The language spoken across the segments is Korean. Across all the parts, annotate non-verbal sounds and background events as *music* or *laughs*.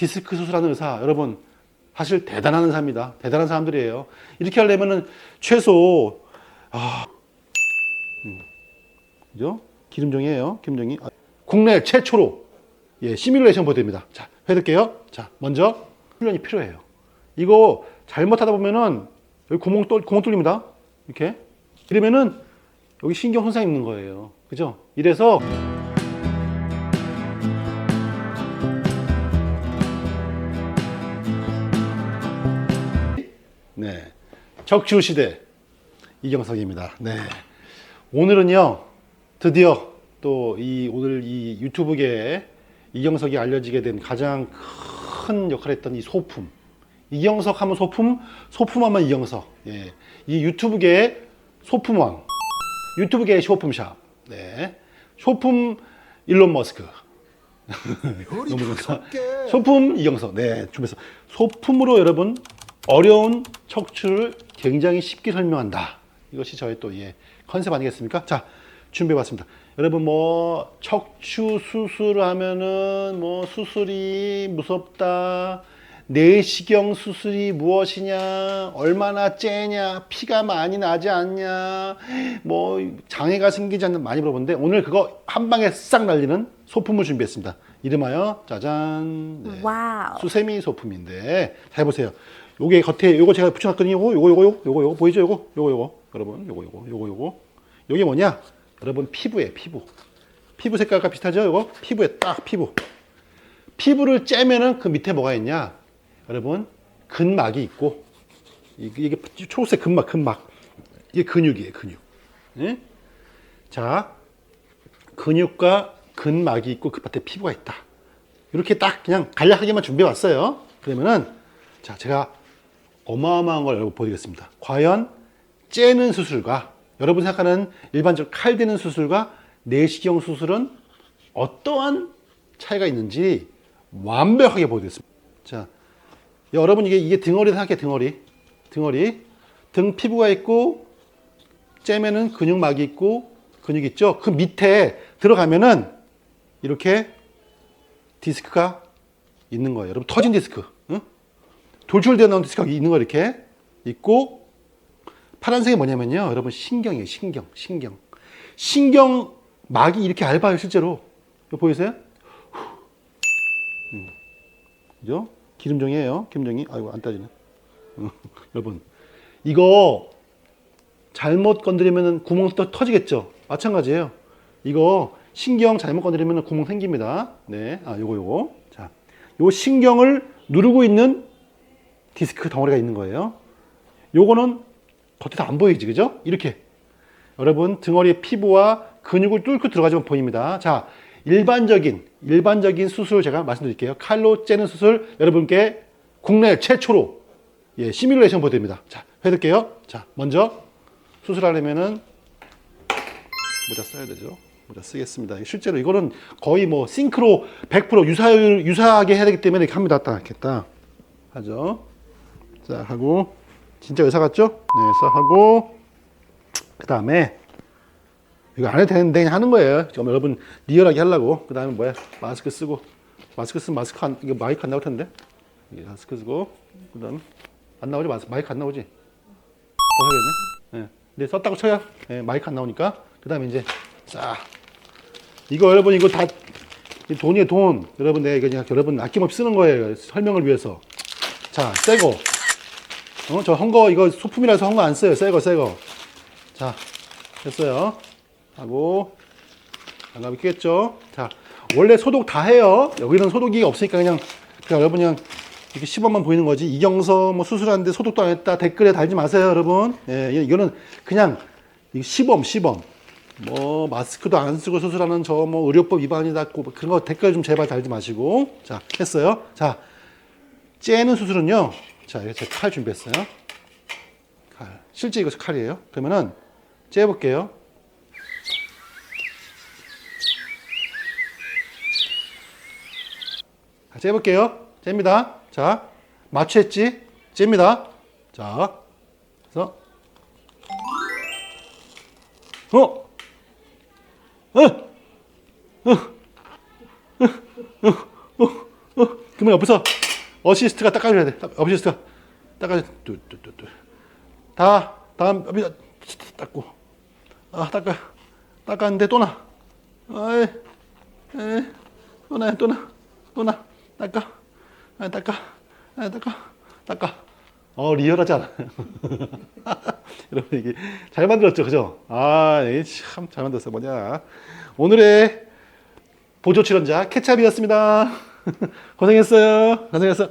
디스크 수술하는 의사 여러분 사실 대단한 의사입니다. 대단한 사람들이에요. 이렇게 하려면은 최소 아 음, 그죠? 기름종이에요. 기름종이 아, 국내 최초로 예 시뮬레이션 보드입니다. 자 해드릴게요. 자 먼저 훈련이 필요해요. 이거 잘못하다 보면은 여기 구멍 뚫 구멍 뚫립니다. 이렇게 이러면은 여기 신경 손상 있는 거예요. 그죠? 이래서 적주 시대 이경석입니다. 네. 오늘은요. 드디어 또 이 오늘 이 유튜브계에 이경석이 알려지게 된 가장 큰 역할을 했던 이 소품. 이경석 하면 소품, 소품 하면 이경석. 예. 이 유튜브계의 소품왕. 유튜브계의 쇼품샵. 네. 쇼품 일론 머스크. *laughs* 너무 좋다. 개. 소품 이경석. 네, 준비해서 소품으로 여러분 어려운 척추를 굉장히 쉽게 설명한다. 이것이 저의 또 예, 컨셉 아니겠습니까? 자, 준비해 봤습니다. 여러분 뭐 척추 수술 하면은 뭐 수술이 무섭다. 내시경 수술이 무엇이냐, 얼마나 째냐, 피가 많이 나지 않냐, 뭐 장애가 생기지 않는 많이 물어보는데 오늘 그거 한 방에 싹 날리는 소품을 준비했습니다. 이름하여 짜잔 네. 와우. 수세미 소품인데 잘 보세요. 요게 겉에 요거 제가 붙여놨거든요. 요거 요거 요거 요거 요거 보이죠? 요거 요거 요거 여러분 요거 요거 요거 요거 요게 뭐냐? 여러분 피부에 피부 피부 색깔과 비슷하죠? 요거 피부에 딱 피부 피부를 째면은 그 밑에 뭐가 있냐? 여러분 근막이 있고 이게, 이게 초록색 근막 근막 이게 근육이에요 근육. 예? 자 근육과 근막이 있고 그 밭에 피부가 있다. 이렇게 딱 그냥 간략하게만 준비해 왔어요. 그러면은 자 제가 어마어마한 걸 여러분 보여드리겠습니다. 과연 째는 수술과 여러분 생각하는 일반적 칼 대는 수술과 내시경 수술은 어떠한 차이가 있는지 완벽하게 보여드리겠습니다. 자 여러분 이게 이게 등어리 생각해 등어리 등어리 등 피부가 있고 째면은 근육막이 있고 근육 있죠. 그 밑에 들어가면은 이렇게 디스크가 있는 거예요. 여러분 터진 디스크, 응? 돌출되어 나온 디스크가 있는 거 이렇게 있고 파란색이 뭐냐면요, 여러분 신경이에요. 신경, 신경, 신경 막이 이렇게 얇아요 실제로. 보이세요? 후. 음. 그죠? 기름종이에요. 기름종이. 아이고 안 따지네. 응. *laughs* 여러분 이거 잘못 건드리면 구멍 또 터지겠죠. 마찬가지예요. 이거 신경 잘못 건드리면 구멍 생깁니다. 네, 아 요거 요거. 자, 요 신경을 누르고 있는 디스크 덩어리가 있는 거예요. 요거는 겉에서 안 보이지, 그죠? 이렇게 여러분 등어리 피부와 근육을 뚫고 들어가지면 보입니다. 자, 일반적인 일반적인 수술 제가 말씀드릴게요. 칼로 째는 수술 여러분께 국내 최초로 예, 시뮬레이션 보여드립니다. 자, 해드릴게요. 자, 먼저 수술하려면은 모자 써야 되죠. 모자 쓰겠습니다. 실제로 이거는 거의 뭐 싱크로 100% 유사율 유사하게 해야 되기 때문에 이렇게 합니다. 딱딱 하죠. 자 하고 진짜 의사 같죠? 네, 싹 하고 그 다음에 이거 안 해도 되는데 하는 거예요. 지금 여러분 리얼하게 하려고. 그 다음에 뭐야? 마스크 쓰고 마스크 쓰면 마스크 안 이거 마이크 안 나올 텐데. 이게 마스크 쓰고 그 다음 안 나오지 마스 마이크 안 나오지. 벗어야겠네. 예. 근데 썼다고 쳐요. 예, 마이크 안 나오니까. 그 다음에 이제 자 이거 여러분 이거 다이 돈이에요 돈. 여러분 내가 이거 그냥 여러분 아낌없이 쓰는 거예요. 설명을 위해서. 자 새거. 어, 저 헝거 이거 소품이라서 헝거 안 써요. 새거 새거. 자 됐어요. 하고 장갑이 끼겠죠. 자 원래 소독 다 해요. 여기는 소독이 없으니까 그냥 그냥 여러분 그냥 이렇게 시범만 보이는 거지. 이경서 뭐 수술하는데 소독도 안 했다 댓글에 달지 마세요, 여러분. 예, 이거는 그냥 이 시범 시범. 뭐 마스크도 안 쓰고 수술하는 저 뭐 의료법 위반이다 고 그런 거 댓글 좀 제발 달지 마시고 자 했어요. 자 째는 수술은요. 자 이거 제칼 준비했어요. 칼 실제 이거 칼이에요. 그러면은 째 볼게요. 자, 재볼게요. 잽니다. 자, 마취했지? 잽니다. 자, 그래서, 어, 그러면 옆에서 어시스트가 닦아줘야 돼. 딱- 어시스트가 닦아줘. 다 다음 옆에 닦고. 아 닦아. 닦았는데 또 나. 아이, 에, 또 나, 또 나, 또 나. 닦아. 아 닦아. 아 닦아. 닦아. 어 리얼하지 않아요. *laughs* *laughs* 여러분 이게 잘 만들었죠, 그죠? 아, 참 잘 만들었어. 뭐냐? 오늘의 보조 출연자 케찹이었습니다. *laughs* 고생했어요. 고생했어.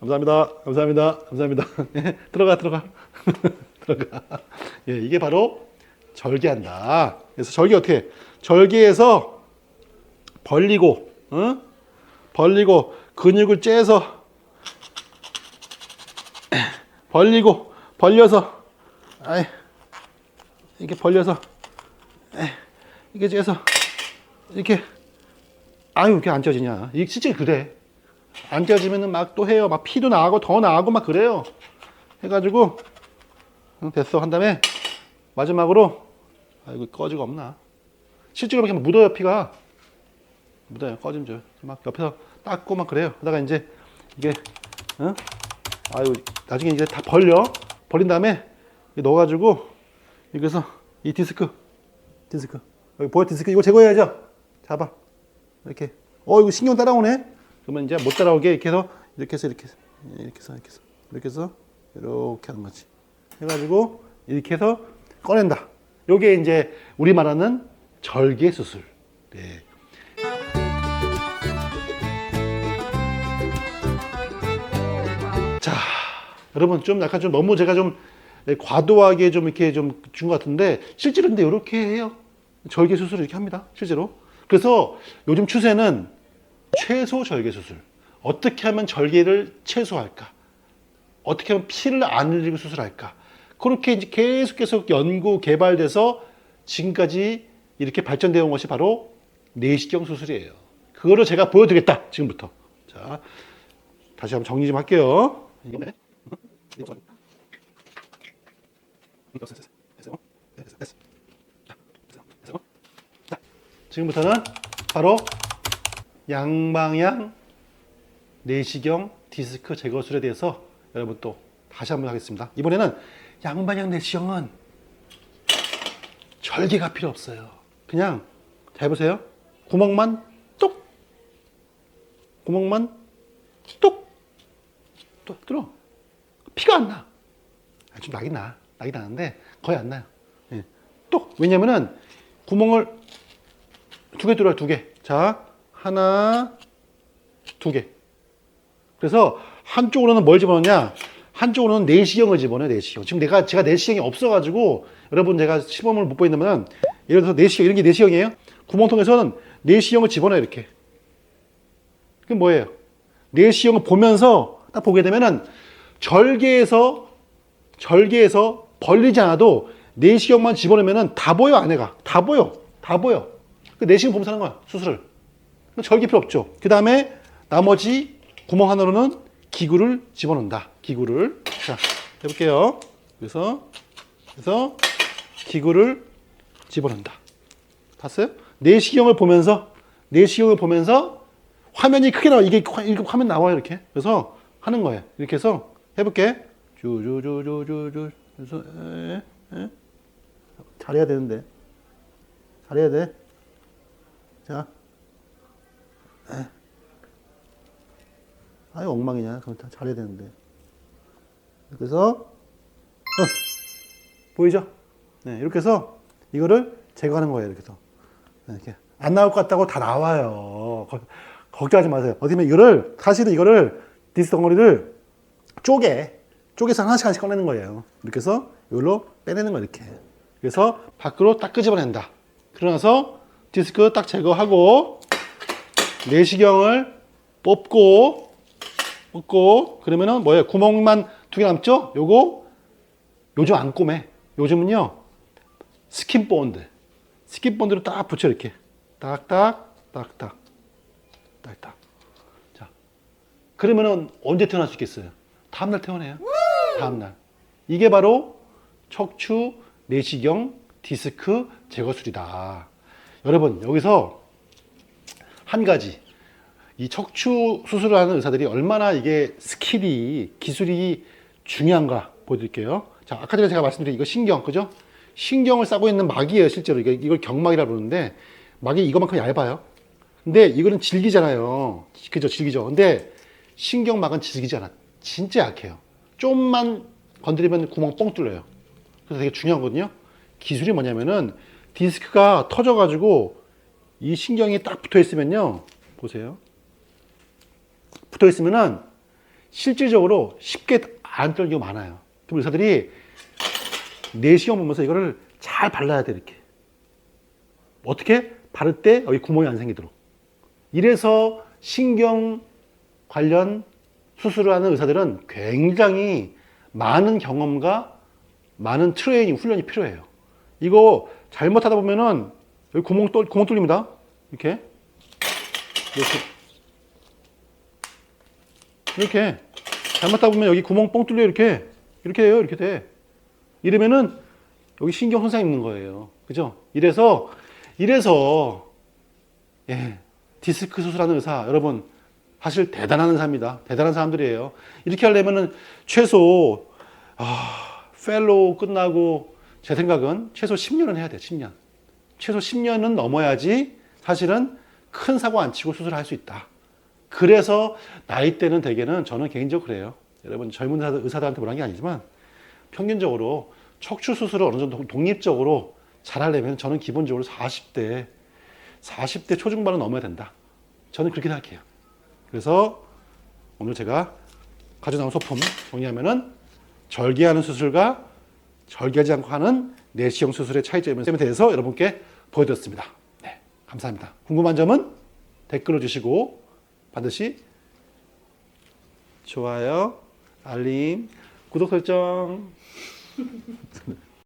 감사합니다. 감사합니다. 감사합니다. *laughs* 예, 들어가 들어가 들어가. 예, 이게 바로 절개한다. 그래서 절개 어떻게? 해? 절개해서 벌리고, 어? 벌리고 근육을 째서 *clears throat* 벌리고 벌려서, 아이 이렇게 벌려서, 에, 이게 째서 이렇게 아유 이렇게 안 쪄지냐? 이게 실제 그래. 안 쪄지면은 막 또 해요. 막 피도 나고 더 나고 막 그래요. 해가지고 응, 됐어. 한 다음에 마지막으로 아이고 꺼지가 없나? 실제로 이렇게 묻어요 피가. 묻어요 꺼짐 줘막 옆에서 닦고 막 그래요. 그러다가 이제 이게 응? 아유 나중에 이제 다 벌려. 벌린 다음에 넣어가지고 여기서 이 디스크. 디스크. 여기 보여 디스크? 이거 제거해야죠? 잡아. 이렇게. 어 이거 신경 따라오네. 그러면 이제 못 따라오게 이렇게 해서 이렇게 해서 이렇게 해서 이렇게 해서 이렇게 해서 이렇게 해서 이렇게 하는 거지. 해가지고 이렇게 해서 꺼낸다. 요게 이제 우리 말하는 절개 수술. 네. 자 여러분 좀 약간 좀 너무 제가 좀 과도하게 좀 이렇게 좀 준 것 같은데 실제로 근데 이렇게 해요. 절개 수술을 이렇게 합니다 실제로. 그래서 요즘 추세는 최소 절개 수술. 어떻게 하면 절개를 최소할까? 어떻게 하면 피를 안 흘리고 수술할까? 그렇게 이제 계속 계속 연구 개발돼서 지금까지 이렇게 발전되어 온 것이 바로 내시경 수술이에요. 그거를 제가 보여드리겠다 지금부터. 자 다시 한번 정리 좀 할게요. 이거네. 됐어, 됐어, 됐어. 됐어, 됐어. 자, 됐어, 됐어. 자, 지금부터는 바로 양방향 내시경 디스크 제거 술에 대해서 여러분 또 다시 한번 하겠습니다. 이번에는 양방향 내시경은 절개가 필요 없어요. 그냥 잘 보세요. 구멍만 뚝 구멍만 뚝또 들어 피가 안 나. 아, 좀 나긴 나. 나긴 나는데 거의 안 나요. 예. 또 왜냐면은 구멍을 두개 뚫어요. 두 개. 자 하나 두 개. 그래서 한쪽으로는 뭘 집어넣냐? 한쪽으로는 내시경을 집어넣어요. 내시경. 지금 내가 제가 내시경이 없어가지고 여러분 제가 시범을 못 보인다면 예를 들어서 내시경 이런 게 내시경이에요. 구멍통에서는 내시경을 집어넣어요. 이렇게. 그게 뭐예요? 내시경을 보면서 딱 보게 되면은 절개에서 절개에서 벌리지 않아도 내시경만 집어넣으면은 다 보여 안에가. 다 보여. 다 보여. 그 내시경 보면서 하는 거야 수술을. 절개 필요 없죠. 그 다음에 나머지 구멍 하나로는 기구를 집어넣는다. 기구를. 자 해볼게요. 그래서 그래서 기구를 집어넣는다. 봤어요? 내시경을 보면서 내시경을 보면서 화면이 크게 나와. 이게 화- 이렇게 화면 나와요 이렇게. 그래서 하는 거예요. 이렇게 해서 해볼게. 쭈쭈쭈쭈쭈쭈 그래서 에, 에. 잘해야 되는데. 잘해야 돼자. 아유 엉망이냐? 그럼 다 잘해야 되는데. 그래서 어, 보이죠? 네 이렇게 해서 이거를 제거하는 거예요 이렇게 해서. 네, 이렇게. 안 나올 것 같다고 다 나와요. 거- 걱정하지 마세요. 어디면 이거를 사실은 이거를 디스 덩어리를 쪼개 쪼개서 하나씩 하나씩 꺼내는 거예요. 이렇게 해서 이걸로 빼내는 거 이렇게. 그래서 밖으로 딱 끄집어낸다. 그러나서 디스크 딱 제거하고 내시경을 뽑고 뽑고 그러면은 뭐예요? 구멍만 두 개 남죠? 요거 요즘 안 꼬매. 요즘은요 스킨 본드. 스킨 본드로 딱 붙여 이렇게 딱딱 딱딱 딱딱 자 그러면은 언제 태어날 수 있겠어요 다음날 태어나요 다음날 이게 바로 척추 내시경 디스크 제거술이다 여러분 여기서 한 가지 이 척추 수술을 하는 의사들이 얼마나 이게 스킬이 기술이 중요한가 보여드릴게요. 자, 아까 전에 제가 말씀드린 이거 신경, 그죠? 신경을 싸고 있는 막이에요, 실제로. 이게 이걸 경막이라 부르는데 막이 이거만큼 얇아요. 근데 이거는 질기잖아요. 그죠? 질기죠. 근데 신경막은 질기지 않아. 진짜 약해요. 좀만 건드리면 구멍 뻥 뚫려요. 그래서 되게 중요하거든요. 기술이 뭐냐면은 디스크가 터져가지고 이 신경이 딱 붙어 있으면요. 보세요. 붙어 있으면은 실질적으로 쉽게 안 떨는 경우가 많아요. 그럼 의사들이 내시경 보면서 이거를 잘 발라야 돼, 이렇게. 어떻게? 바를 때 여기 구멍이 안 생기도록. 이래서 신경 관련 수술을 하는 의사들은 굉장히 많은 경험과 많은 트레이닝, 훈련이 필요해요. 이거 잘못하다 보면은 여기 구멍, 뚫, 구멍 뚫립니다. 이렇게. 이렇게. 이렇게. 잘못하다 보면 여기 구멍 뻥 뚫려 이렇게. 이렇게 해요. 이렇게 돼. 이러면은 여기 신경 손상 있는 거예요. 그죠? 이래서, 이래서, 예, 디스크 수술하는 의사, 여러분, 사실 대단한 의사입니다. 대단한 사람들이에요. 이렇게 하려면은 최소, 아, 펠로우 끝나고 제 생각은 최소 10년은 해야 돼요. 10년. 최소 10년은 넘어야지 사실은 큰 사고 안 치고 수술할 수 있다. 그래서 나이 때는 대개는 저는 개인적으로 그래요. 여러분 젊은 의사들- 의사들한테 뭐라는 게 아니지만 평균적으로 척추 수술을 어느 정도 독립적으로 잘하려면 저는 기본적으로 40대 40대 초중반은 넘어야 된다. 저는 그렇게 생각해요. 그래서 오늘 제가 가져 나온 소품 정리하면은 절개하는 수술과 절개하지 않고 하는 내시경 수술의 차이점에 대해서 여러분께 보여드렸습니다. 네, 감사합니다. 궁금한 점은 댓글로 주시고 반드시 좋아요, 알림, 구독 설정 *laughs*